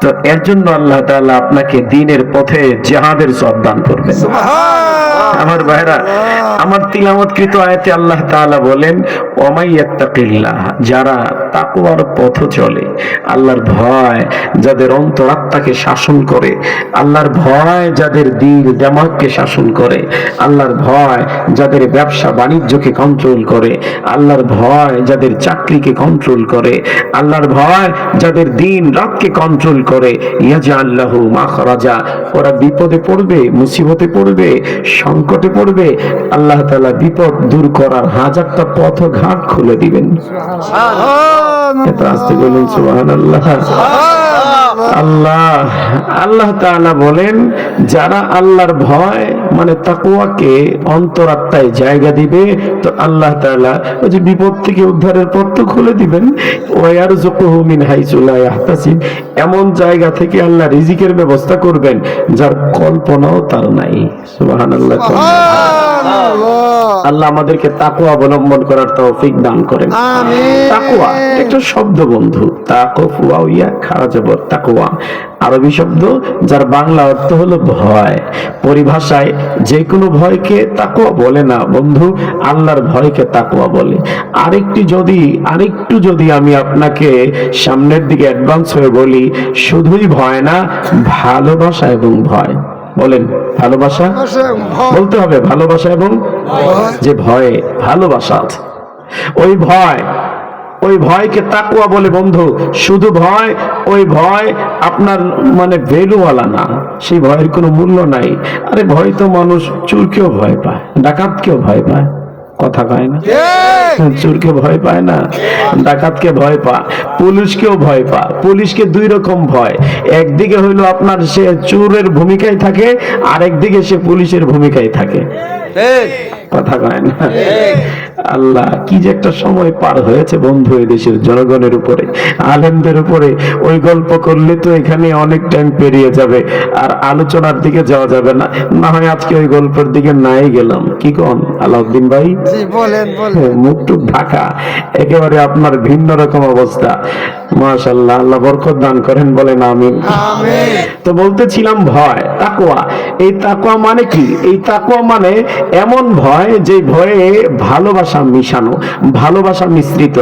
তো এর জন্য আল্লাহ তাআলা আপনাকে দিনের পথে জিহাদের সব দান করবেন। আমার ভাইরা আমার তিলামতকৃত আয়াতে আল্লাহ তাআলা বলেন ওমাইয়াত্তাকিল্লাহ যারা তাকওয়ার পথ চলে আল্লাহর ভয় যাদের অন্তরাত্মাকে শাসন করে আল্লাহর ভয় যাদের দিল দেমাগকে শাসন করে আল্লাহর ভয় যাদের ব্যবসা বাণিজ্যকে কন্ট্রোল করে আল্লাহর ভয় যাদের চাকরিকে কন্ট্রোল করে আল্লাহর ভয় যাদের দিন রাতকে কন্ট্রোল করে ইয়াজা আল্লাহ মাখরাজা। ওরা বিপদে পড়বে মুসিবতে পড়বে সংকটে পড়বে। আল্লাহ তালা বিপদ দূর করার হাজারটা পথ ঘাট খুলে দিবেন। এত আসতে বলুন সুবহানাল্লাহ। আল্লাহ আল্লাহ। তাআলা বলেন যারা আল্লাহর ভয় মানে তাকওয়াকে অন্তরাত্মায় জায়গা দিবে তো আল্লাহ তাআলা ওই যে বিপদ থেকে উদ্ধারের পথ তো খুলে দিবেন। ওয়ারযুকুহু মিন হাইসু লা ইয়াহতাসিব। এমন জায়গা থেকে আল্লাহ রিজিকের ব্যবস্থা করবেন যার কল্পনাও তার নাই। সুবহানাল্লাহ। আল্লাহ আমাদেরকে তাকওয়া অবলম্বন করার তৌফিক দান করেন। তাকওয়া একটা শব্দ বন্ধু। তাকফুয়া ইয়া খারা জবর তাকওয়া। আরবি শব্দ যার বাংলা অর্থ হলো ভয়। পরিভাষায় যে কোনো ভয়কে তাকওয়া বলে না। বন্ধু আল্লাহর ভয়কে তাকওয়া বলে। আরেকটি যদি আরেকটু যদি আমি আপনাকে সামনের দিকে অ্যাডভান্স হয়ে বলি শুধুই ভয় না ভালোবাসা এবং ভয়। বলেন ভালোবাসা? বলতে হবে ভালোবাসা এবং যে ভয়ে ভালোবাসা আছে। ওই ভয় ওই ভয়কে তাকুয়া বলে বন্ধু। শুধু ভয় ওই ভয় আপনার মানে ভ্যালুওয়ালা না। সেই ভয়ের কোনো মূল্য নাই। আরে ভয় তো মানুষ চুরকেও ভয় পায় ডাকাতকেও ভয় পায়। কথা কয় না? চোরকে ভয় পায় না? ডাকাতকে ভয় পা পুলিশকেও ভয় পা পুলিশকে দুই রকম ভয়। একদিকে হইল আপনার সে চোরের ভূমিকায় থাকে আর একদিকে সে পুলিশের ভূমিকায় থাকে। কথা কয় না? আল্লাহ কি যে একটা সময় পার হয়েছে বন্ধু এই দেশের জনগণের উপরে আলেমদের উপরে। ওই গল্প করলে তো এখানে অনেক টাইম পেরিয়ে যাবে আর আলোচনার দিকে যাওয়া যাবে না। না হয় আজকে ওই গল্পের দিকে নাই গেলাম। কি কন? আলাউদ্দিন ভাই? বলেন বলেন। মুখটুক ঢাকা। একেবারে আপনার ভিন্ন রকম অবস্থা। মাশাল্লাহ আল্লাহ বরকত দান করেন বলেন আমিন। তো বলতেছিলাম ভয় তাকুয়া এই তাকুয়া মানে কি? এই তাকুয়া মানে এমন ভয় যে ভয়ে ভালোবাসা মিশানো ভালোবাসা মিশ্রিত।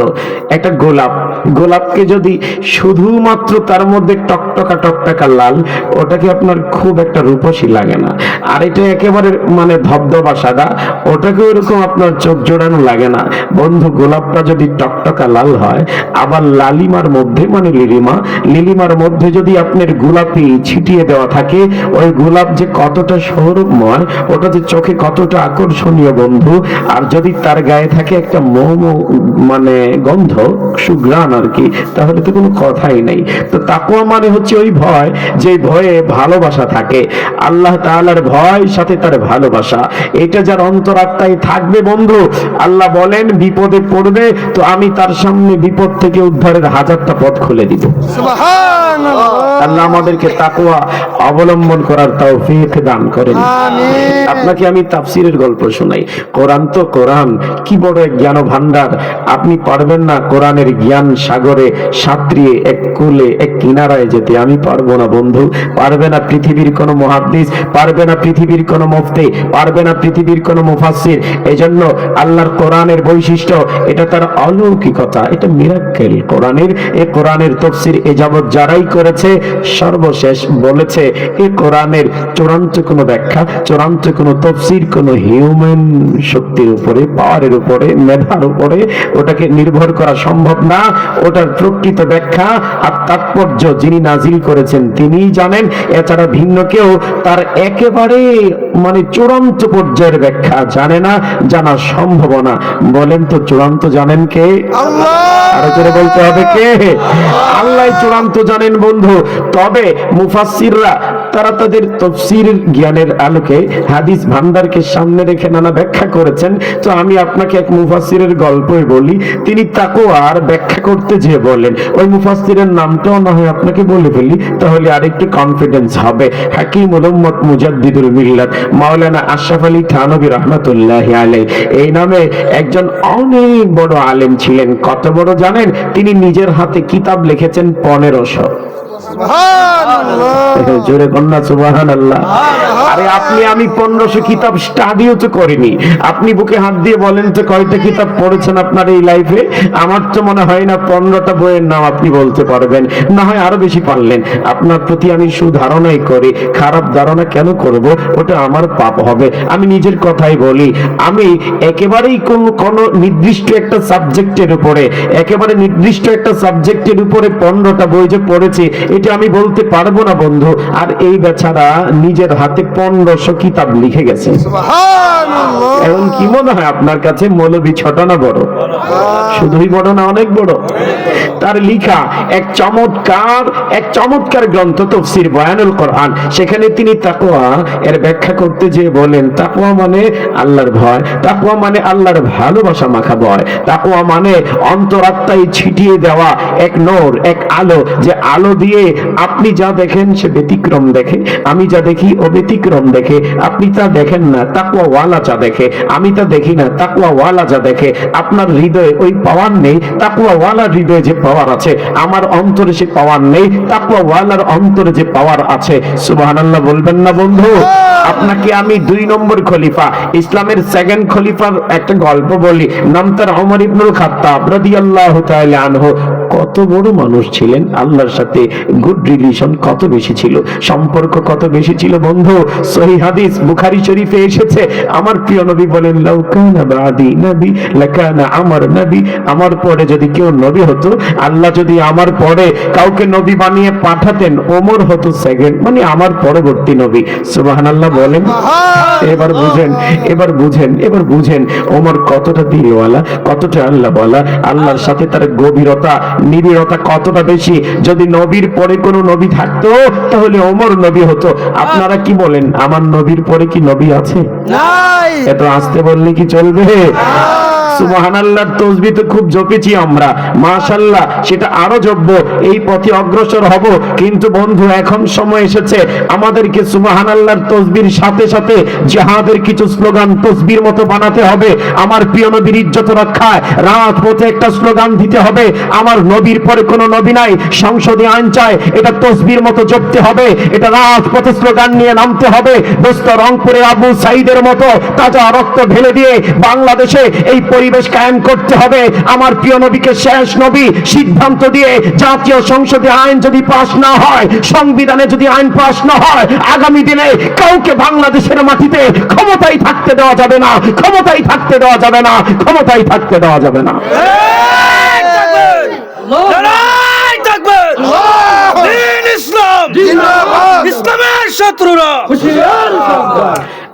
একটা গোলাপ গোলাপকে যদি শুধুমাত্র তার মধ্যে টকটকা টকটকা লাল ওটাকে আপনার খুব একটা রূপসী লাগে না? আর এটা একেবারে মানে ধবধবা সাদা, ওটাকে ওরকম আপনার চোখ জোড়ানো লাগে না। বন্ধু, গোলাপটা যদি টকটকা লাল হয়, আবার লালিমার মধ্যে মানে লিলিমা, লিলিমার মধ্যে যদি আপনার গোলাপি ছিটিয়ে দেওয়া থাকে, ওই গোলাপ যে কতটা সৌরভময়, ওটা যে চোখে কতটা আকর্ষণীয় বন্ধু, আর যদি তার গায়ে থাকে একটা মোম মানে গন্ধ সুগ্রাণ আর কি তাহলে তো কোনো কথাই নেই। তো তাকুয়া মানে হচ্ছে ওই ভয় যে ভয়ে ভালোবাসা থাকে। আল্লাহ তাআলার ভয় সাথে তার ভালোবাসা। এটা যার অন্তরাত্মায় থাকবে বন্ধু আল্লাহ বলেন বিপদে পড়বে তো আমি তার সামনে বিপদ থেকে উদ্ধারের হাজারটা পথ খুলে দিব। আল্লাহ আমাদেরকে তাকওয়া অবলম্বন করার তৌফিক দান করেন। আপনাকে আমি তাফসিরের গল্প শোনাই। কোরআন তো কোরআন কি বড় এক জ্ঞান ভান্ডার আপনি পারবেন না কোরআনের জ্ঞান সাগরে সাঁতরিয়ে এক কুলে, এক কিনারায় যেতে আমি পারব না, বন্ধু। পারবে না পৃথিবীর কোনো মহাদ্দিস, পারবে না পৃথিবীর কোনো মুফতি, পারবে না পৃথিবীর কোনো মুফাসসির। এজন্য আল্লাহর কোরআনের বৈশিষ্ট্য, এটা তার অলৌকিকতা, এটা মিরাক্কেল কোরআনের, এ কোরআনের তফসির এ যাবৎ যারাই করেছে, সর্বশেষ বলেছে, এ কোরআনের চূড়ান্ত কোনো ব্যাখ্যা, চূড়ান্ত কোনো তফসির, কোনো হিউম্যান শক্তির উপরে পাওয়ারের উপরে, মেধার উপরে, ওটাকে নির্ভর করা সম্ভব না। ওটার প্রকৃত ব্যাখ্যা আর তাৎপর্য যিনি নাজিল করেছেন তিনিই জানেন। এছাড়া ভিন্ন কেউ তার একেবারে মানে চূড়ান্ত পর্যায়ের ব্যাখ্যা জানে না জানা সম্ভব না। বলেন তো চূড়ান্ত জানেন কে? আরও জোরে বলতে হবে কে? আল্লাহ চূড়ান্ত জানেন বন্ধু। তবে মুফাসসিররা তারা তাদের তফসির জ্ঞানের আলোকে হাদিস ভান্ডারকে সামনে রেখে নানা ব্যাখ্যা করেছেন। তো আমি আপনাকে এক মুফাসসিরের গল্পই বলি। তিনি তাকেও আর ব্যাখ্যা করতে যে বলেন ওই মুফাসিরের নামটাও না হয় আপনাকে বলে ফেলি, তাহলে আরেকটু কনফিডেন্স হবে। হাকিম মোহাম্মদ মুজাদ্দিদুল মিল্লাত, মাওলানা আশরাফ আলী থানবী রহমাতুল্লাহ আলাই এই নামে একজন অনেক বড় আলেম ছিলেন। কত বড় জানেন? তিনি নিজের হাতে কিতাব লিখেছেন পনেরোশো। জোরে কন্যা সুবাহান আল্লাহ আরে আপনি, আমি পনেরোশো কিতাব স্টাডিও তো করিনি। আপনি বুকে হাত দিয়ে বলেন তো কয়টা কিতাব পড়েছেন আপনার এই লাইফে আমার তো মনে হয় না পনেরোটা বইয়ের নাম আপনি বলতে পারবেন। না হয় আরও বেশি পারলেন। আপনার প্রতি আমি সুধারণাই করি। খারাপ ধারণা কেন করব? ওটা আমার পাপ হবে। আমি নিজের কথাই বলি। আমি একেবারেই কোন কোন নির্দিষ্ট একটা সাবজেক্টের উপরে, একেবারে নির্দিষ্ট একটা সাবজেক্টের উপরে পনেরোটা বই যে পড়েছি এটা আমি বলতে পারব না বন্ধু আর এই বেচারা নিজের হাতে পনেরোশো কিতাব লিখে গেছে। এখন কি মনে হয় আপনার কাছে মৌলবী ছটা না বড়? শুধুই বড় না অনেক বড়। তার লিখা এক চমৎকার এক চমৎকার গ্রন্থ তফসির বয়ানুল কোরআন। সেখানে তিনি তাকওয়া এর ব্যাখ্যা করতে যে বলেন তাকওয়া মানে আল্লাহর ভয় তাকওয়া মানে আল্লাহর ভালোবাসা মাখা ভয়। তাকওয়া মানে অন্তরাত্মায় ছিটিয়ে দেওয়া এক নোর এক আলো যে আলো দিয়ে আপনি যা দেখেন সে ব্যতিক্রম দেখে। আমি যা দেখি ও ব্যতিক্রম দেখে। আপনি তা দেখেন না তাকওয়া ওয়ালা যা দেখে। আমি তা দেখি না তাকওয়া ওয়ালা যা দেখে। আপনার হৃদয়ে ওই পাওয়ার নেই তাকওয়া ওয়ালার হৃদয়ে যে পাওয়ার আছে, আমার অন্তরে সে পাওয়ার নেই তাকওয়া ওয়ালার অন্তরে যে পাওয়ার আছে। সুবহানাল্লাহ, বলবেন না বন্ধু? আপনাকে আমি দুই নম্বর খলিফা, ইসলামের সেকেন্ড খলিফার একটা গল্প বলি। নাম তার ওমর ইবনুল খাত্তাব, রাদিয়াল্লাহু তাআলা আনহু। কত বড় মানুষ ছিলেন, আল্লাহর সাথে গুড রিলেশন কত বেশি ছিল, সম্পর্ক কত বেশি ছিল বন্ধু? সহি হাদিস বুখারী শরীফে এসেছে, আমার প্রিয় নবী বলেন লাউকানা বাদি নবী, লাকানা আমার নবী। আমার পরে যদি কেউ নবী হতো, আল্লাহ যদি আমার পরে কাউকে নবী বানিয়ে পাঠাতেন, ওমর হতো সেকেন্ড মানে আমার পরবর্তী নবী। সুবহানাল্লাহ বলেন, এবার বুঝেন এবার বুঝেন এবার বুঝেন, ওমর কতটা দিলওয়ালা, কতটা আল্লাহ বলা আল্লাহর সাথে তার গভীরতা নিবিড়তা কতটা বেশি? যদি নবীর পরে কোনো নবী থাকতো তাহলে ওমর নবী হতো। আপনারা কি বলেন? আমার নবীর পরে কি নবী আছে? এত আসতে বললে কি চলবে? সুবহানাল্লাহর তসবিহ তো খুব জপেছি আমরা। সেটা আরও জপবো। এই পথে অগ্রসর হব। কিন্তু বন্ধু এখন সময় এসেছে। আমাদেরকে সুবহানাল্লাহর তসবির সাথে সাথে জিহাদের কিছু স্লোগান তসবির মতো বানাতে হবে। আমার প্রিয় নবীর ইজ্জত রক্ষায় রাত পথে একটা স্লোগান দিতে হবে। আমার নবীর পরে কোনো নবী নাই, সংসদে আইন চায়, এটা তসবির মতো জপতে হবে, এটা রাত পথে স্লোগান নিয়ে নামতে হবে দোস্ত রংপুরে আবু সাইদের মতো তাজা রক্ত ঢেলে দিয়ে বাংলাদেশে এই পরিবেশ কায়েম করতে হবে। আমার প্রিয় নবীকে শেষ নবী সিদ্ধান্ত দিয়ে জাতীয় সংসদে আইন যদি পাশ না হয়, সংবিধানে যদি আইন পাশ না হয়, আগামী দিনে কাউকে বাংলাদেশের মাটিতে ক্ষমতাই থাকতে দেওয়া যাবে না ক্ষমতাই থাকতে দেওয়া যাবে না ক্ষমতাই থাকতে দেওয়া যাবে না। লড়াই থাকবে। ইসলাম। ইসলামের শত্রুরা।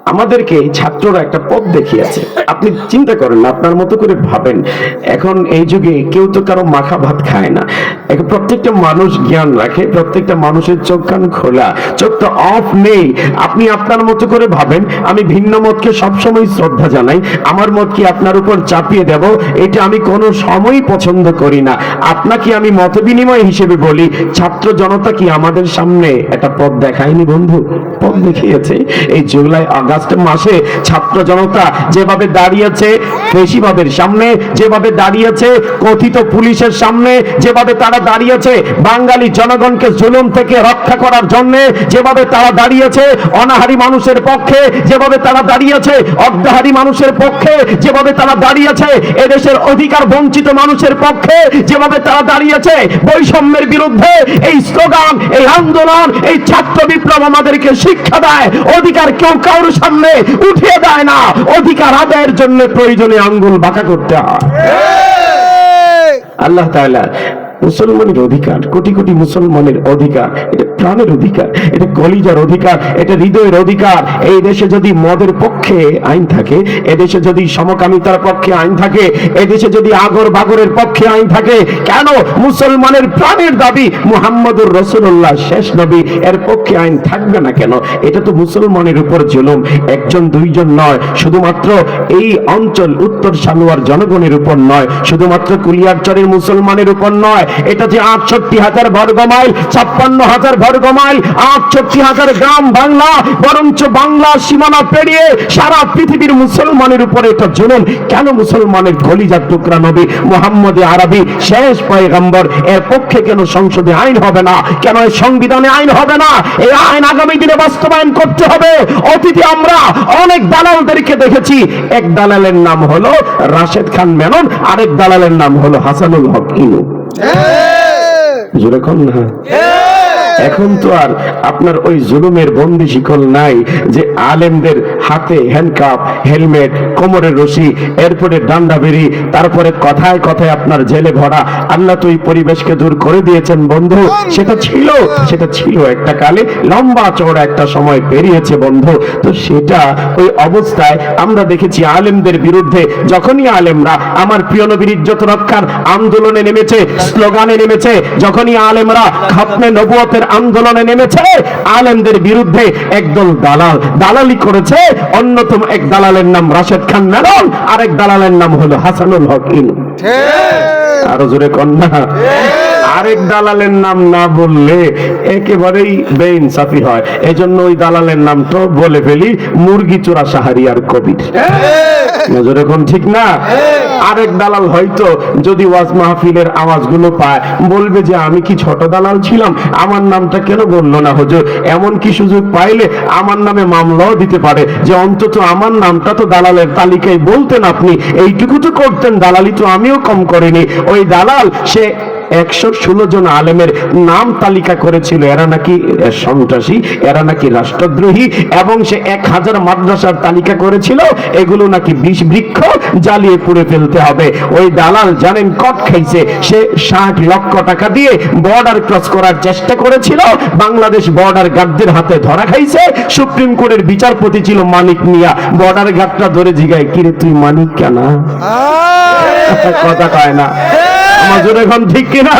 আমাদেরকে ছাত্ররা একটা পথ দেখিয়েছে। আপনি চিন্তা করেন আপনার মতো করে ভাবেন। এখন এই যুগে কেউ তো কারও মাখা ভাত খায় না। এখন প্রত্যেকটা মানুষ জ্ঞান রাখে, প্রত্যেকটা মানুষের চোখ কান খোলা। চোখটা অফ নেই। আপনি আপনার মতো করে ভাবেন, আমি ভিন্ন মতকে সবসময় শ্রদ্ধা জানাই। আমার মত কি আপনার উপর চাপিয়ে দেব, এটা আমি কোনো সময়ই পছন্দ করি না। আপনাকে আমি মত বিনিময় হিসেবে বলি, ছাত্র জনতা কি আমাদের সামনে একটা পথ দেখায়নি বন্ধু? পথ দেখিয়েছে। এই জুলাই আগস্ট মাসে ছাত্র জনতা যেভাবে দাঁড়িয়েছে পেশিবাদের সামনে, যেভাবে দাঁড়িয়েছে, কথিত পুলিশের সামনে, যেভাবে তারা দাঁড়িয়েছে, বাঙালি জনগণকে জুলুম থেকে রক্ষা করার জন্য, যেভাবে তারা দাঁড়িয়েছে, অনাহারি মানুষের পক্ষে, যেভাবে তারা দাঁড়িয়েছে অর্ধাহারি মানুষের পক্ষে, যেভাবে তারা দাঁড়িয়েছে, এদেশের অধিকার বঞ্চিত মানুষের পক্ষে, যেভাবে তারা দাঁড়িয়েছে, বৈষম্যের বিরুদ্ধে এই স্লোগান, এই আন্দোলন, এই ছাত্র বিপ্লব আমাদেরকে শিক্ষা দেয় অধিকার কেউ কারোর সামনে উঠিয়ে দেয় না। অধিকার আদায়ের জন্য প্রয়োজনে আঙ্গুল বাঁকা করতে হয়। আল্লাহ তাআলা মুসলমানের অধিকার, কোটি কোটি মুসলমানের অধিকার, এটা প্রাণের অধিকার, এটা কলিজার অধিকার, এটা হৃদয়ের অধিকার। এই দেশে যদি মদের পক্ষে আইন থাকে এদেশে যদি সমকামিতার পক্ষে আইন থাকে এদেশে যদি আগর বাগরের পক্ষে আইন থাকে, কেন মুসলমানের প্রাণের দাবি মুহাম্মদুর রসুল্লাহ শেষ নবী, এর পক্ষে আইন থাকবে না কেন? এটা তো মুসলমানের উপর জুলুম, একজন, দুইজন নয়, শুধুমাত্র এই অঞ্চল উত্তর সালোয়ার জনগণের উপর নয়, শুধুমাত্র কুলিয়ারচরের মুসলমানের উপর নয় এটা যে আটষট্টি হাজার বর্গ মাইল ছাপ্পান্ন হাজার বর্গ মাইল আটষট্টি হাজার গ্রাম বাংলা, বরঞ্চ বাংলা সীমানা পেরিয়ে সারা পৃথিবীর মুসলমানের উপরে এটা জুলুম। কেন মুসলমানের টুকরা নবী মোহাম্মদ আরবি শেষ পয়গম্বর? এর পক্ষে কেন সংসদে আইন হবে না? কেন সংবিধানে আইন হবে না? এই আইন আগামী দিনে বাস্তবায়ন করতে হবে। অতীতে আমরা অনেক দালালদেরকে দেখেছি। এক দালালের নাম হলো রাশেদ খান মেনন, আরেক দালালের নাম হলো হাসানুল হক ইনু। জোরে কন না এখন তো আর আপনার ওই জুলুমের বন্দি শিকল নাই যে আলেমদের হাতে হ্যান্ডকাপ হেলমেট কোমরের রশি, এরপরে ডান্ডা বেরি, তারপরে কথায় কথায় আপনার জেলে ভরা আল্লাহ তো এই পরিবেশকে দূর করে দিয়েছেন বন্ধু। সেটা ছিল সেটা ছিল একটা কালে, লম্বা চওড়া একটা সময় পেরিয়েছে বন্ধু। তো সেটা ওই অবস্থায় আমরা দেখেছি আলেমদের বিরুদ্ধে, যখনই আলেমরা আমার প্রিয় নবীর ইজ্জত রক্ষার আন্দোলনে নেমেছে, স্লোগানে নেমেছে, যখনই আলেমরা খাপনে নবুয়তের আন্দোলনে নেমেছে আলেমদের বিরুদ্ধে একদল দালাল। দালালি করেছে অন্যতম এক দালালের নাম রাশেদ খান মেনন আরেক দালালের নাম হলো হাসানুল হক ইনু। আরও জোরে কন্যা আরেক দালালের নাম না বললে একেবারেই বেইনসাফি হয়। এজন্য ওই দালালের নাম তো বলে ফেলি, মুরগি চোরা সাহারিয়ার কবির। নজরে কোন ঠিক না? আরেক দালাল হয়তো যদি ওয়াজ মাহফিলের আওয়াজগুলো পায়, বলবে যে আমি কি ছোট দালাল ছিলাম? আমার নামটা কেন বলল না হুজুর? এমন কি সুযোগ পাইলে আমার নামে মামলাও দিতে পারে যে অন্তত আমার নামটা তো দালালের তালিকায় বলতেন আপনি। এইটুকু তো করতেন, দালালি তো আমিও কম করিনি। ওই দালাল, সে একশো ষোলো জন আলেমের নাম তালিকা করেছিল। এরা নাকি সন্ত্রাসী এরা নাকি রাষ্ট্রদ্রোহী এবং সে এক হাজার মাদ্রাসার তালিকা করেছিল এগুলো নাকি বিষ বৃক্ষ জ্বালিয়ে পুড়ে ফেলতে হবে। ওই দালাল জানেন কট খাইছে সে ষাট লক্ষ টাকা দিয়ে বর্ডার ক্রস করার চেষ্টা করেছিল বাংলাদেশ বর্ডার গার্ডদের হাতে ধরা খাইছে। সুপ্রিম কোর্টের বিচারপতি ছিল মানিক মিয়া। বর্ডার গার্ডটা ধরে জিগায় কিরে তুই মানিক কেনা? কথা কয় না। আমাদের এখন ঠিক কিনা?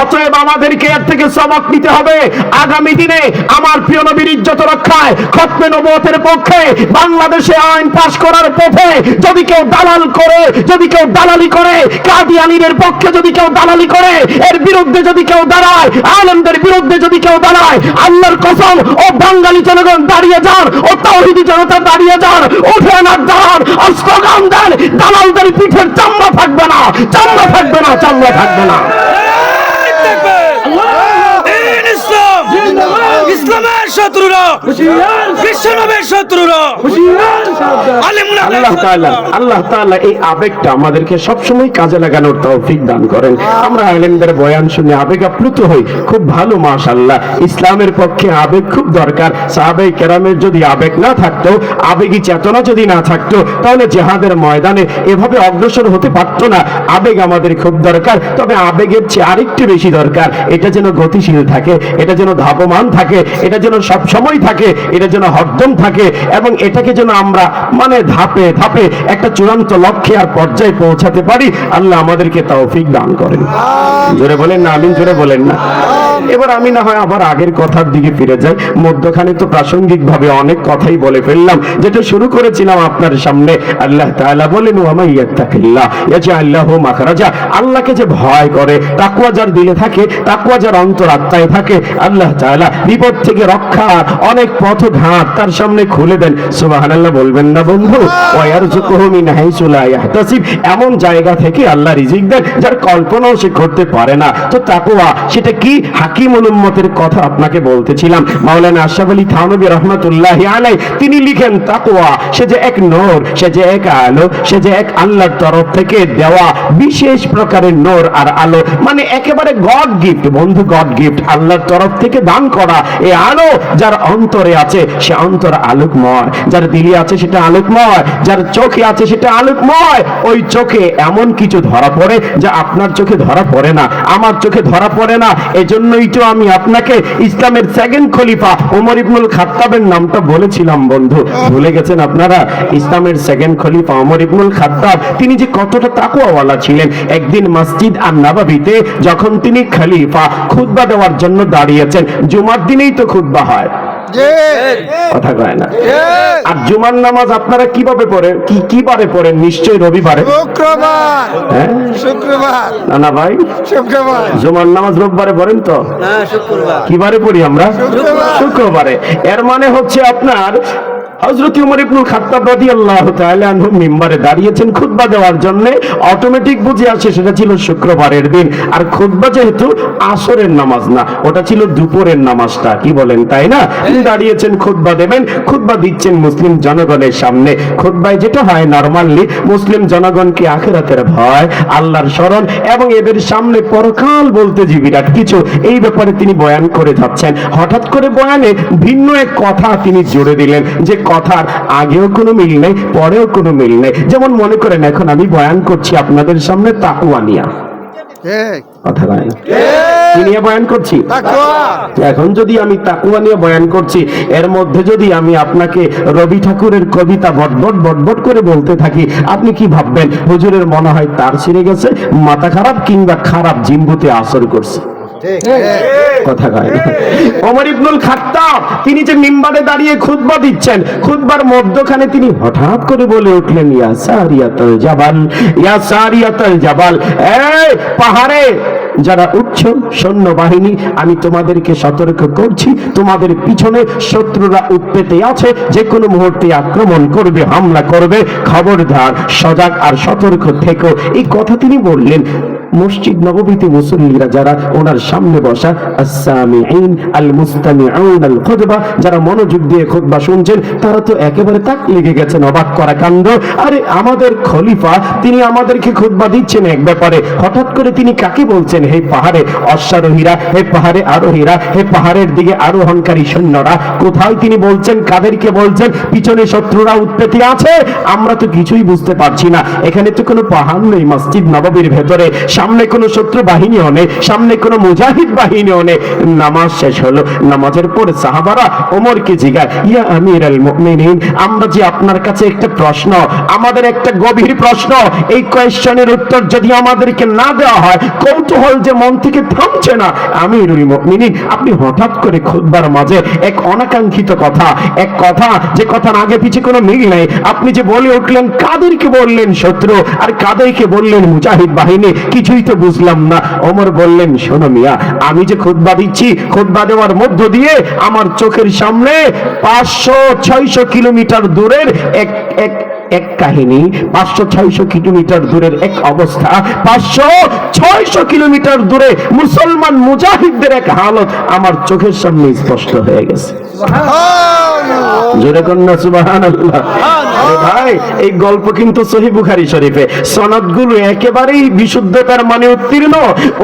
অতএব আমাদেরকে এর থেকে সবক নিতে হবে। আগামী দিনে আমার প্রিয় নবীর ইজ্জত রক্ষায় খতমে নবতের পক্ষে বাংলাদেশে আইন পাশ করার পথে যদি কেউ দালাল করে, যদি কেউ দালালি করে কাদিয়ানিদের পক্ষে যদি কেউ দালালি করে, এর বিরুদ্ধে যদি কেউ দাঁড়ায়, আলমদের বিরুদ্ধে যদি কেউ দাঁড়ায়, আল্লাহর কসম, ও বাঙালি জনগণ দাঁড়িয়ে যান, ও তাওহিদি জনতা দাঁড়িয়ে যান, উঠে না দাঁড়ান, ও স্লোগান দেন, দালালদের পিঠের চামড়া থাকবে না, চামড়া থাকবে না, চামড়া থাকবে না। ইসলাম। ইসলামের শত্রুরা। বিশ্বনবের শত্রুরা। আল্লাহ তাআলা আল্লাহ তাআলা এই আবেগটা আমাদেরকে সবসময় কাজে লাগানোর তৌফিক দান করেন। আমরা আলেমদের বয়ান শুনে আবেগ আপ্লুত হই। খুব ভালো মাশাআল্লাহ। ইসলামের পক্ষে আবেগ খুব দরকার। সাহাবায়ে কেরামের যদি আবেগ না থাকতো আবেগী চেতনা যদি না থাকতো তাহলে জেহাদের ময়দানে এভাবে অগ্রসর হতে পারতো না। আবেগ আমাদের খুব দরকার। তবে আবেগের চেয়ে আরেকটু বেশি দরকার। এটা যেন গতিশীল থাকে এটা যেন ধাবমান থাকে এটা যেন সব সময় থাকে এটা যেন হরদম থাকে এবং এটাকে যেন আমরা মানে ধাপে ধাপে একটা চূড়ান্ত লক্ষ্যে আর পর্যায়ে পৌঁছাতে পারি। আল্লাহ আমাদেরকে তৌফিক দান করেন। জোরে বলেন না আমিন জোরে বলেন না। এবার আমি না হয় আবার আগের কথার দিকে ফিরে যাই। মধ্যখানে তো প্রাসঙ্গিক ভাবে অনেক কথাই বলে ফেললাম। যেটা শুরু করেছিলাম আপনার সামনে। আল্লাহ তাআলা বলেন ওয়ামাই ইয়াত্তাকিল্লাহ ইয়াজআল্লাহু মাখরাজা। আল্লাহকে যে ভয় করে তাকওয়া যার দিলে থাকে তাকওয়া যার অন্তরাত্মায় থাকে আল্লাহ তাআলা বিপদ থেকে রক্ষা অনেক পথ ঘাট তার সামনে খুলে দেন। সুবহানাল্লাহ বলবেন না বন্ধু? ওয়ারযুকুহু মিন হাইসু লা ইয়াহতাসিব। এমন জায়গা থেকে আল্লাহ রিজিক দেন যার কল্পনাও সে করতে পারে না। তো তাকওয়া, সেটা কি? হাকিমুল উম্মতের কথা আপনাকে বলতেছিলাম। মাওলানা আশরাফ আলী থানবী রহমাতুল্লাহি আলাই তিনি লিখেন, তাকওয়া, সে যে এক নূর, সে যে এক আলো, সে যে এক আল্লাহর তরফ থেকে দেওয়া বিশেষ প্রকারের নূর আর আলো মানে একেবারে গড গিফট। বন্ধু, গড গিফট, আল্লাহর তরফ থেকে দান করা এই আলো যার অন্তরে আছে, সে অন্তর আলোকময়, যার দিলে আছে সেটা আলোকময়, যার চোখে আছে সেটা আলোকময়। ওই চোখে এমন কিছু ধরা পড়ে যা আপনার চোখে ধরা পড়ে না, আমার চোখে ধরা পড়ে না। এজন্যই তো আমি আপনাকে ইসলামের সেকেন্ড খলিফা ওমর ইবনুল খাত্তাবের নামটা বলেছিলাম, বন্ধু। ভুলে গেছেন আপনারা? ইসলামের সেকেন্ড খলিফা ওমর ইবনুল খাত্তাব, তিনি যে কতটা তাকুয়াওয়ালা ছিলেন। একদিন মসজিদ আর নাবাবিতে যখন তিনি খলিফা খুতবা দেওয়ার জন্য দাঁড়িয়েছেন, জুমার দিনেই তো খুতবা হয়। কথা কয় না। আর জুমার নামাজ আপনারা কীভাবে পড়েন? কি কি বারে পড়েন? নিশ্চয়ই রবিবারে। শুক্রবার। হ্যাঁ? শুক্রবার। না না ভাই? শুক্রবার। জুমার নামাজ রোববারে পড়েন তো? কিবারে পড়ি আমরা? শুক্রবারে। এর মানে হচ্ছে আপনার হযরত উমর ইবনুল খাত্তাব রাদিয়াল্লাহু তাআলা আনহু মিম্বারে দাঁড়িয়েছেন খুতবা দেওয়ার জন্য। অটোমেটিক বুঝে আসে সেটা ছিল শুক্রবারের দিন। আর খুতবা যেহেতু আসরের নামাজ না, ওটা ছিল দুপুরের নামাজটা। কি বলেন, তাই না? তিনি দাঁড়িয়েছেন খুতবা দেবেন, খুতবা দিচ্ছেন মুসলিম জনগণের সামনে। খুতবায় যেটা হয় নরমালি মুসলিম জনগণকে আখেরাতের ভয়, আল্লাহর স্মরণ এবং এদের সামনে পরকাল বলতে যে বিরাট কিছু এই ব্যাপারে তিনি বয়ান করে যাচ্ছেন। হঠাৎ করে বয়ানে ভিন্ন এক কথা তিনি জুড়ে দিলেন, যে কথার আগেও কোনো মিল নেই পরেও কোনো মিল নেই। যেমন মনে করেন এখন আমি বয়ান করছি আপনাদের সামনে তাকুয়া নিয়া। কথা নাই নিয়ে বয়ান করছি? এখন যদি আমি তাকুয়া নিয়ে বয়ান করছি এর মধ্যে যদি আমি আপনাকে রবি ঠাকুরের কবিতা বটবট বটবট করে বলতে থাকি আপনি কি ভাববেন? হুজুরের মনে হয় তার ছিঁড়ে গেছে মাথা খারাপ কিংবা খারাপ জিম্বুতে আসর করছে। কথা কয়। ওমর ইবনুল খাত্তাব, তিনি যে মিম্বারে দাঁড়িয়ে খুতবা দিচ্ছেন, খুতবার মধ্যখানে তিনি হঠাৎ করে বলে উঠলেন, ইয়া সারিয়াতুল জাবাল, ইয়া সারিয়াতুল জাবাল, এই পাহাড়ে যারা উচ্চ সৈন্য বাহিনী আমি তোমাদেরকে সতর্ক করছি, তোমাদের পিছনে শত্রুরা উৎপেতে আছে, যে কোনো মুহূর্তে আক্রমণ করবে, হামলা করবে। খবরদার, সজাগ আর সতর্ক থেকো। এই কথা তিনি বললেন। মসজিদ নববীতে মুসল্লিরা যারা ওনার সামনে বসা আসামিঈন আল মুস্তামিউন আল খুতবা যারা মনোযোগ দিয়ে খুতবা শুনছেন, তারা তো একেবারে তাক লেগে গেছেন, অবাক করা কাণ্ড। আরে, আমাদের খলিফা, তিনি আমাদেরকে খুতবা দিচ্ছেন এক ব্যাপারে। হঠাৎ করে তিনি কাকে বলছেন? হে পাহাড়ে অশ্বারোহীরা, হে পাহাড়ে আরোহীরা, হে পাহাড়ের দিকে আরোহণকারী সৈন্যরা, কোথায় তিনি বলছেন, কাদেরকে বলছেন, পিছনে শত্রুরা উৎপেতি আছে? আমরা তো কিছুই বুঝতে পারছি না। এখানে তো কোনো পাহাড় নেই, মসজিদ নববীর ভেতরে। সামনে কোনো শত্রু বাহিনীও নেই, সামনে কোনো মুজাহিদ বাহিনীও নেই। নামাজ শেষ হলো, নামাজের পরে সাহাবারা ওমরকে জিগায়, ইয়া আমির আল মুমিনিন, আমরা যে আপনার কাছে একটা প্রশ্ন, আমাদের একটা গভীর প্রশ্ন, এই কোয়েশ্চনের উত্তর যদি আমাদেরকে না দেওয়া হয়, কৌতূহল যে মন থেকে থামছে না, আমিরুল মুমিনিন, আপনি হঠাৎ করে খুতবার মাঝে এক অনাকাঙ্ক্ষিত কথা, এক কথা, যে কথার আগে পিছে কোনো মিল নেই। আপনি যে বলে উঠলেন, কাদেরকে বললেন শত্রু? আর কাদেরকে বললেন মুজাহিদ বাহিনী? কিছুই তো বুঝলাম না। ওমর বললেন, শোনো মিয়া, আমি যে খুতবা দিচ্ছি, খুতবা দেওয়ার মধ্য দিয়ে আমার চোখের সামনে পাঁচশো, ছয়শো কিলোমিটার দূরের এক এক এক কাহিনী পাঁচশো ছয়শো কিলোমিটার দূরের এক অবস্থা পাঁচশো ছয়শো কিলোমিটার দূরে মুসলমান মুজাহিদদের এক হালত আমার চোখের সামনে স্পষ্ট হয়ে গেছে। জোরে কন্যা সুবাহান ভাই এই গল্প কিন্তু সহি বুখারি শরীফে। সনদগুলো একেবারেই বিশুদ্ধতার মানে উত্তীর্ণ।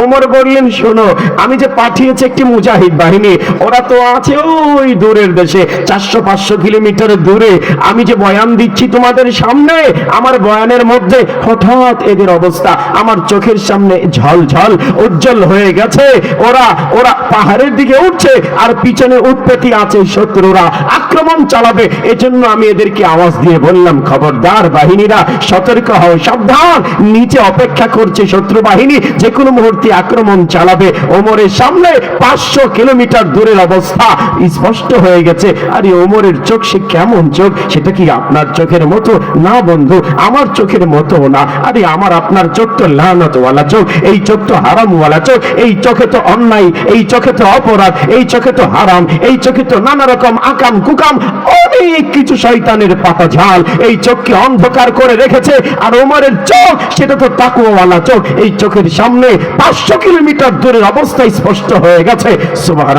ওমর বললেন শোনো আমি যে পাঠিয়েছি একটি মুজাহিদ বাহিনী ওরা তো আছে ওই দূরের দেশে চারশো পাঁচশো কিলোমিটার দূরে। আমি যে বয়ান দিচ্ছি তোমাদের সামনে, আমার বয়ানের মধ্যে হঠাৎ এদের অবস্থা। আমার চোখের সামনে ঝল ঝল উজ্জ্বল হয়ে গেছে। ওরা ওরা পাহাড়ের দিকে উঠছে আর পিছনে উৎপত্তি আছে শত্রুরা। আক্রমণ চালাবে, এজন্য আমি এদেরকে আওয়াজ দিয়ে বললাম, খবরদার বাহিনীরা, সতর্ক হও, সাবধান। নিচে অপেক্ষা করছে শত্রু বাহিনী। যে কোনো মুহূর্তে আক্রমণ চালাবে। ওমরের সামনে পাঁচশো কিলোমিটার দূরের অবস্থা স্পষ্ট হয়ে গেছে। আরে, ওমরের চোখ, সে কেমন চোখ? সেটা কি আপনার চোখের মতো? না বন্ধু আমার চোখের মতো না। আরে আমার আপনার চোখ তো লানতওয়ালা চোখ এই চোখ তো হারামওয়ালা চোখ এই চোখে তো অন্যায় এই চোখে তো অপরাধ এই চোখে তো হারাম এই চোখে তো নানা রকম আকাম কুকাম অনেক কিছু শয়তানের পাতা ঝাল এই চোখকে অন্ধকার করে রেখেছে আর ওমরের চোখ সেটা তো তাকুয়াওয়ালা চোখ এই চোখের সামনে পাঁচশো কিলোমিটার দূরের অবস্থা স্পষ্ট হয়ে গেছে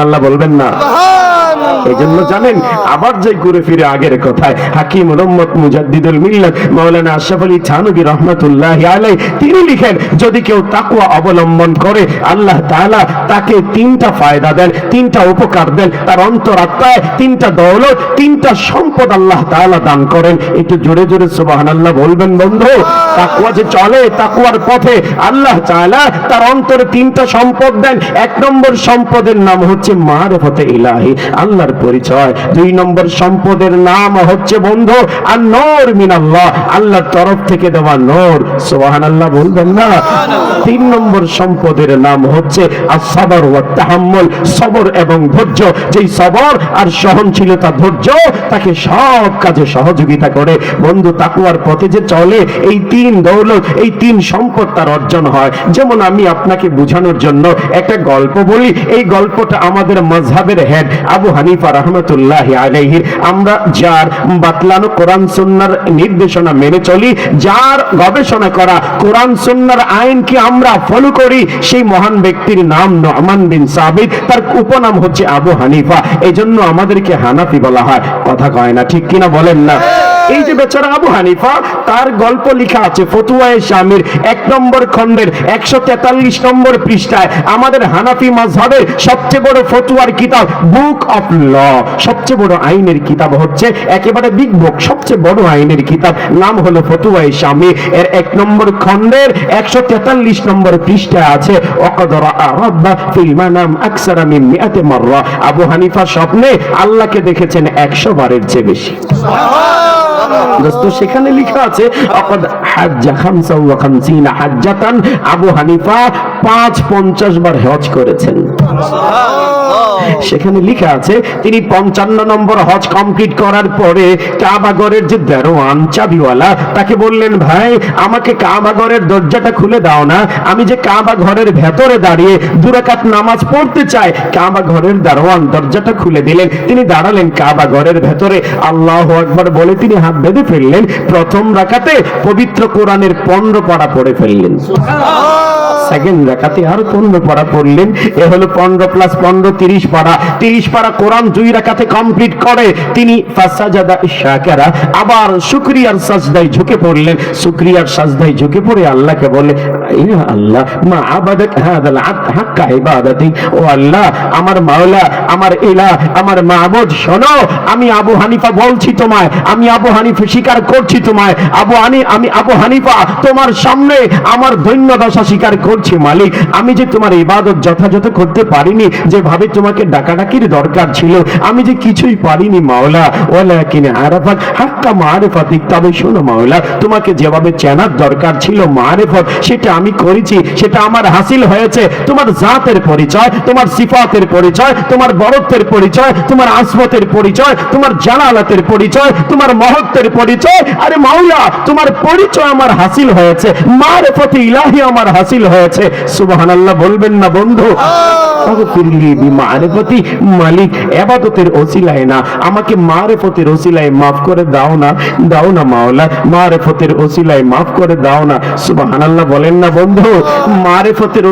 আল্লাহ বলবেন না। এই জন্য জানেন আবার যে ঘুরে ফিরে আগের কথায় হাকিম মোহাম্মদ মুজাদ্দিদুল মিল্লাত মাওলানা আশরাফ আলী থানবী রহমাতুল্লাহ আলাই তিনি লিখেন, যদি কেউ তাকওয়া অবলম্বন করে, আল্লাহ তাআলা তাকে তিনটা ফায়দা দেন, তিনটা উপকার দেন। তার অন্তরাত্মায় তিনটা দৌলত, তিনটা সম্পদ আল্লাহ তাআলা দান করেন। একটু জোরে জোরে সুবহানাল্লাহ বলবেন, বন্ধু। তাকুয়া যে চলে তাকুয়ার পথে আল্লাহ তাআলা তার অন্তরে তিনটা সম্পদ দেন। এক নম্বর সম্পদের নাম হচ্ছে মারফতে ইলাহি, আল্লাহর পরিচয়। দুই নম্বর সম্পদের নাম হচ্ছে বন্ধু আর নূর মিনাল্লাহ আল্লাহর তরফ থেকে দেওয়া নূর। সুবহানাল্লাহ বলবেন না? তিন নম্বর সম্পদের নাম হচ্ছে ওয়া তাহাম্মুল। সবর এবং ধৈর্য যেই সবর আর সহনশীলতা ধৈর্য তাকে সব কাজে সহযোগিতা করে। বন্ধু তাকুয়ার পথে যে চলে এই তিন দৌলত এই তিন সম্পদ তার অর্জন হয়। যেমন আমি আপনাকে বোঝানোর জন্য একটা গল্প বলি। এই গল্পটা আমাদের মজহাবের হেড আবু হানিফা রহমতুল্লাহ আলাইহির। আমরা যার বাতলানো কোরআন সুন্নার নির্দেশনা মেনে চলি, যার গবেষণা করা কোরআন সুন্নার আইনকে আমরা ফলো করি, সেই মহান ব্যক্তির নাম নমান বিন সাবিত, তার উপনাম হচ্ছে আবু হানিফা। এই জন্য আমাদেরকে হানাফি বলা হয়। কথা কয় না, ঠিক কিনা বলেন না? এই যে বেচারা আবু হানিফা, তার গল্প লেখা আছে ফতুয়ায়ে স্বামীর এক নম্বর খণ্ডের একশো তেতাল্লিশ নম্বর পৃষ্ঠায়। আমাদের হানাফি মাজহাবের সবচেয়ে বড় ফতুয়ার কিতাব বুক অফ ল। সবচেয়ে বড় আইনের কিতাব হচ্ছে একেবারে বিগ বুক, সবচেয়ে বড় আইনের কিতাব, নাম হলো ফতুয়াই স্বামী এর এক নম্বর খণ্ডের একশো তেতাল্লিশ নম্বর পৃষ্ঠা আছে অকদরা মাররা। আবু হানিফা স্বপ্নে আল্লাহকে দেখেছেন একশো বারের চেয়ে বেশি। দোস্ত সেখানে লেখা আছে অকদ হাজ্জা খামসা ওয়া খামসিনা হাজ্জাতান। আবু হানিফা পাঁচ পঞ্চাশ বার হজ করেছেন। সেখানে লেখা আছে তিনি পঞ্চান্ন নম্বর হজ কমপ্লিট করার পরে কাবাগরের যে দেরোয়ান চাবিওয়ালা তাকে বললেন ভাই আমাকে কাবাগরের দরজাটা খুলে দাও না। আমি যে কাবা ঘরের ভেতরে দাঁড়িয়ে দুরাকাত নামাজ পড়তে চাই কাবা ঘরের দারোয়ান দরজাটা খুলে দিলেন। তিনি দাঁড়ালেন কাবা ঘরের ভেতরে। আল্লাহ একবার বলে তিনি হাত বেঁধে ফেললেন। প্রথম রাকাতে পবিত্র কোরআনের পনেরো পাড়া পড়ে ফেললেন। সেকেন্ড রাকাতে আরও পনেরো পাড়া পড়লেন। এ হলো পনেরো প্লাস পনেরো তিরিশ পাড়া। তিরিশ পাড়া কোরআন দুই রাকাতে কমপ্লিট করে। তিনি শাকেরা আবার শুক্রিয়ার সাজদায় ঝুঁকে পড়লেন। শুক্রিয়ার সাজদায় ঝুঁকে পড়ে আল্লাহকে বলে আল্লাহ মা আবাদাক হাক্কা ইবাদাতি। ও আল্লাহ আমার মাওলা আমার ইলাহ আমার মাহবুদ শোনো আমি আবু হানিফা বলছি তোমায় আমি আবু হানিফা, স্বীকার করছি তোমায়। আবু হানি, আমি আবু হানিফা, তোমার সামনে আমার দৈন্য দশা স্বীকার করছি, মালিক। আমি যে তোমার ইবাদত যথাযথ করতে পারিনি, যেভাবে তোমাকে ডাকাডাকির দরকার ছিল, আমি যে কিছুই পারিনি, মাওলা। ওয়ালাকিন আরাফাত, হাক্কা মারিফাতিক তবে শোনো, মাওলা, তোমাকে যেভাবে চেনার দরকার ছিল, মারিফত, সেটা আমি করেছি, সেটা আমার হাসিল হয়েছে। তোমার জাতের পরিচয়, তোমার সিফাতের পরিচয়, তোমার বরত্বের পরিচয়, তোমার আসমতের পরিচয়, তোমার জালালাতের পরিচয়, তোমার মহত্বের পরিচয়। আরে মাওলা, তোমার পরিচয় আমার হাসিল হয়েছে। মারিফতে ইলাহি আমার হাসিল হয়েছে। সুবহানাল্লাহ, বলবেন না বন্ধু। মালিক ওসিলায় না। আমাকে maaf করে দাও না। দাও না মাওলা maaf করে দাও না। বলেন না বন্ধু। মারিফতের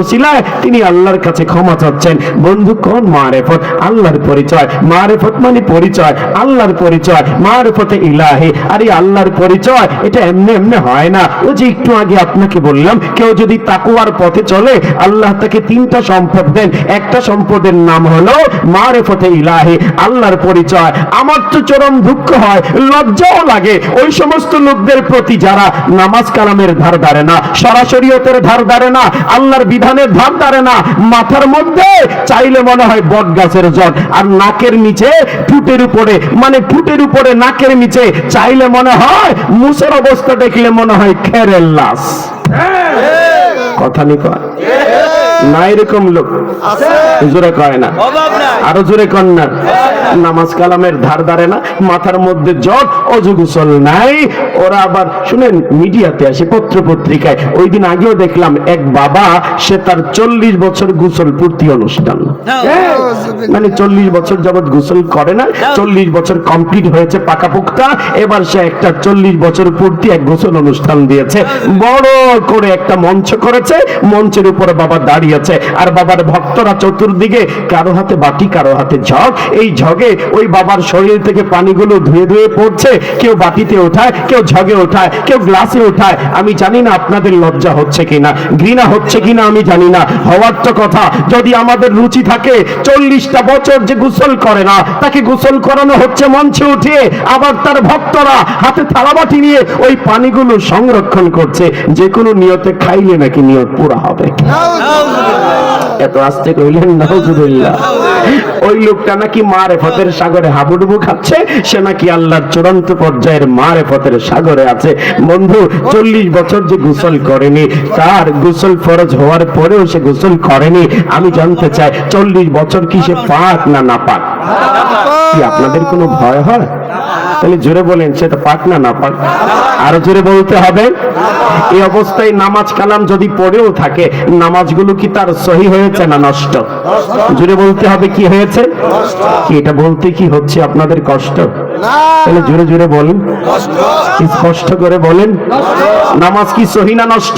তিনি আল্লাহর কাছে ক্ষমা চাচ্ছেন। বন্ধু, কোন মারিফত আল্লাহর পরিচয়। মারিফত মানে পরিচয়। আল্লাহর পরিচয়। মারিফতে ইলাহি আরে আল্লাহর পরিচয়, এটা এমনি এমনি হয় না। ও যে একটু আগে আপনাকে বললাম, কেউ যদি তাকুয়ার পথে চলে, আল্লাহ তাকে তিনটা সম্পদ দেন। একটা সম্পদের নাম হলো মারেফতে ইলাহি, আল্লাহর পরিচয়। আমার তো চরম দুঃখ হয়, লজ্জাও লাগে। ওই সমস্ত লোকদের প্রতি যারা নামাজ কালামের ধার ধারে না সরাসরিয়তের ধার ধারে না, আল্লাহর বিধানের ধার ধারে না, মাথার মধ্যে চাইলে মনে হয় বট গাছের জট আর নাকের নিচে ঠুটের উপরে মানে ঠুটের উপরে, নাকের নিচে চাইলে মনে হয় মুসের অবস্থা দেখলে মনে হয় খেরের লাশ। কথা নি কয়? না এরকম লোক জোরে কয় না? আরও জোরে কন না। নামাজ কালামের ধার ধারে না মাথার মধ্যে জট অজু গোসল নাই। ওরা আবার শুনেন মিডিয়াতে আসে পত্র পত্রিকায়। ওই দিন আগেও দেখলাম এক বাবা সে তার চল্লিশ বছর গোসল পূর্তি অনুষ্ঠান। মানে চল্লিশ বছর যাবত গোসল করে না চল্লিশ বছর কমপ্লিট হয়েছে পাকাপোক্তা। এবার সে একটা চল্লিশ বছর পূর্তি এক গোসল অনুষ্ঠান দিয়েছে। বড় করে একটা মঞ্চ করেছে। মঞ্চের উপরে বাবা দাঁড়িয়ে দাঁড়িয়েছে আর বাবার ভক্তরা চতুর্দিকে কারও হাতে বাটি, কারও হাতে ঝগ। এই ঝগে ওই বাবার শরীর থেকে পানিগুলো ধুয়ে ধুয়ে পড়ছে। কেউ বাটিতে ওঠায়, কেউ ঝগে ওঠায়, কেউ গ্লাসে ওঠায়। আমি জানি না আপনাদের লজ্জা হচ্ছে কিনা, ঘৃণা হচ্ছে কিনা, আমি জানি না। হওয়ার তো কথা, যদি আমাদের রুচি থাকে, চল্লিশটা বছর যে গোসল করে না, তাকে গোসল করানো হচ্ছে মঞ্চে উঠে। আবার তার ভক্তরা হাতে থালাবাটি নিয়ে ওই পানিগুলো সংরক্ষণ করছে। যে কোনো নিয়তে খাইলে নাকি নিয়ত পুরা হবে। এত আস্তে কইলেন, নাউজুবিল্লাহ। ওই লোকটা নাকি মারে ফতের সাগরে হাবুডুবু খাচ্ছে, সে নাকি আল্লাহর চূড়ান্ত পর্যায়ের মারে ফতের সাগরে আছে। বন্ধু, চল্লিশ বছর যে গোসল করেনি, তার গোসল ফরজ হওয়ার পরেও সে গোসল করেনি। আমি জানতে চাই, চল্লিশ বছর কি সে পাক না না পাক কি আপনাদের কোনো ভয় হয়? তাহলে জোরে বলেন, সেটা পাক না না পাক? আরও জোরে বলতে হবে, এই অবস্থায় নামাজ কালাম যদি পড়েও থাকে, নামাজগুলো কি তার সহি হয়েছে না নষ্ট? জোরে বলতে হবে কি হয়েছে? এটা বলতে কি হচ্ছে আপনাদের কষ্ট? তাহলে জোরে জোরে বলেন। স্পষ্ট করে বলেন? নামাজ কি সহি না নষ্ট?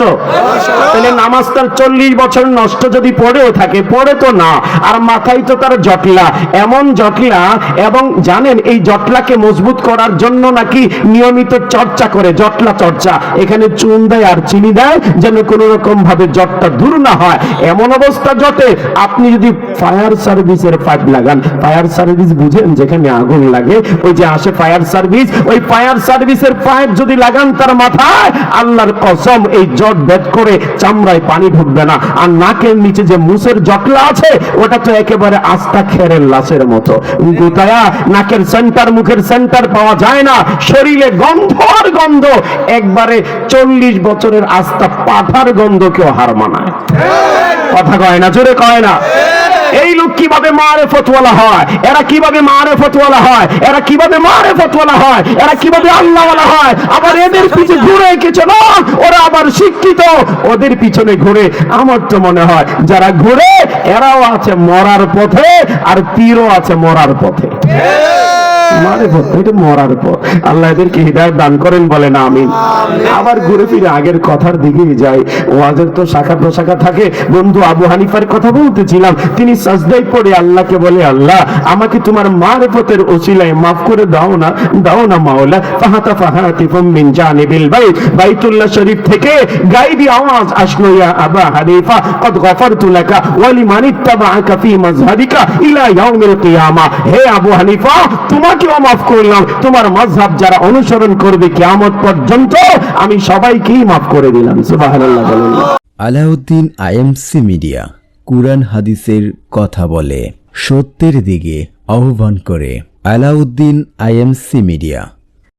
তাহলে নামাজ তার চল্লিশ বছর নষ্ট যদি পড়েও থাকে পড়ে তো না আর মাথায় তো তার জটলা। এমন জটলা এবং জানেন এই জটলাকে মজবুত করার জন্য নাকি নিয়মিত চর্চা করে জটলা চর্চা। এখানে চুন দেয় আর চিনি দেয় যেন কোনো রকম ভাবে জটটা দূর না হয়। এমন অবস্থা জটে আপনি যদি ফায়ার সার্ভিসের পাইপ লাগান ফায়ার সার্ভিস বুঝেন যেখানে আগুন লাগে ওই যে আসে ফায়ার সার্ভিস ওই ফায়ার সার্ভিসের পাইপ যদি লাগান তার মাথায়, আল্লাহর কসম এই জট বেদ করে চামড়ায় পানি ঢুকবে না। আর নাকের নিচে যে মুসের জটলা আছে, ওটা তো একেবারে আস্থা খেরের লাশের মতো। গোতায়া, নাকের সেন্টার মুখের সেন্টার পাওয়া যায় না। শরীরে গন্ধ আর গন্ধ, একবারে চল্লিশ বছরের আস্থা পাঠার গন্ধ কেউ হার মানায়। কথা কয় না, জোরে কয় না। এই লোক কীভাবে মারে ফতওয়ালা হয়? এরা কীভাবে মারে ফতওয়ালা হয়? এরা কীভাবে মারে ফতওয়ালা হয়? এরা কীভাবে আল্লাহওয়ালা হয়? আবার এদের পিছে ঘুরে কিছু না, ওরা আবার শিক্ষিত। ওদের পিছনে ঘুরে, আমার তো মনে হয় যারা ঘুরে, এরাও আছে মরার পথে, আর তীরও আছে মরার পথে। মারে পথ এটা মরার পথ আল্লাহ এদেরকে হৃদয় দান করেন বলেন আমিন। আবার ঘুরে ফিরে আগের কথার দিকে যাই। ওয়াজের তো শাখা প্রশাখা থাকে। বন্ধু আবু হানিফার কথা বলতেছিলাম। তিনি সাজদাই পড়ে আল্লাহকে বলে আল্লাহ আমাকে তোমার মারে পথের ওসিলায় মাফ করে দাও না দাও না মাওলা। ফাহাতা ফাহাতি মিন জানিবিল বাইত। বাইতুল্লাহ শরীফ থেকে গাইবি আওয়াজ আসলো ইয়া আবা হানিফা কদ গফরতু লাকা ওয়া লিমান ইত্তাবাআকা ফি মাযহাবিকা ইলা ইয়াউমিল কিয়ামা। হে আবু হানিফা তোমাকেও মাফ করলাম? তোমার মাযহাব যারা অনুসরণ করবে কিয়ামত পর্যন্ত আমি সবাইকেই মাফ করে দিলাম। সুবহানাল্লাহ আলাউদ্দিন আইএমসি মিডিয়া কুরআন হাদিসের কথা বলে সত্যের দিকে আহ্বান করে। Alauddin IMC media